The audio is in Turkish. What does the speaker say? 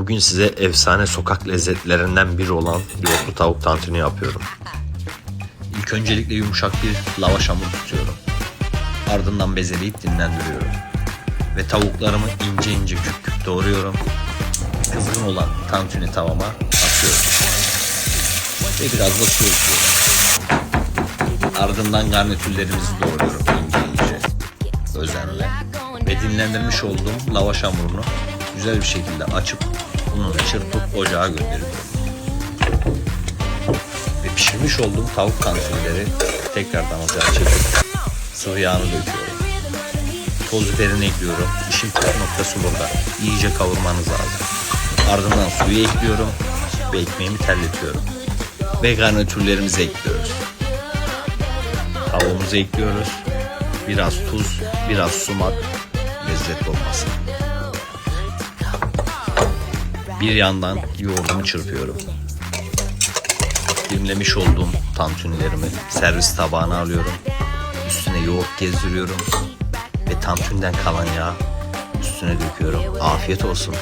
Bugün size efsane sokak lezzetlerinden biri olan yoğurtlu tavuk tantuni yapıyorum. İlk öncelikle yumuşak bir lavaş hamuru tutuyorum. Ardından bezeleyip dinlendiriyorum. Ve tavuklarımı ince ince küp küp doğruyorum. Kızgın olan tantuni tavama atıyorum. Ve biraz da su ekliyorum. Ardından garnitürlerimizi doğruyorum ince ince. Özenle. Ve dinlendirmiş olduğum lavaş hamurunu güzel bir şekilde açıp ununu çırpıp ocağa gönderiyorum. Ve pişirmiş olduğum tavuk tantunileri tekrardan ocağa çekip sıvı yağını döküyorum. Toz biberini ekliyorum. İşin püf noktası burada. İyice kavurmanız lazım. Ardından suyu ekliyorum ve ekmeğimi terletiyorum. Ve garnitürlerimizi ekliyoruz. Tavuğumuzu ekliyoruz. Biraz tuz, biraz sumak lezzetli olmasın. Bir yandan yoğurdumu çırpıyorum. Dilimlemiş olduğum tantunilerimi servis tabağına alıyorum. Üstüne yoğurt gezdiriyorum. Ve tantuniden kalan yağı üstüne döküyorum. Afiyet olsun.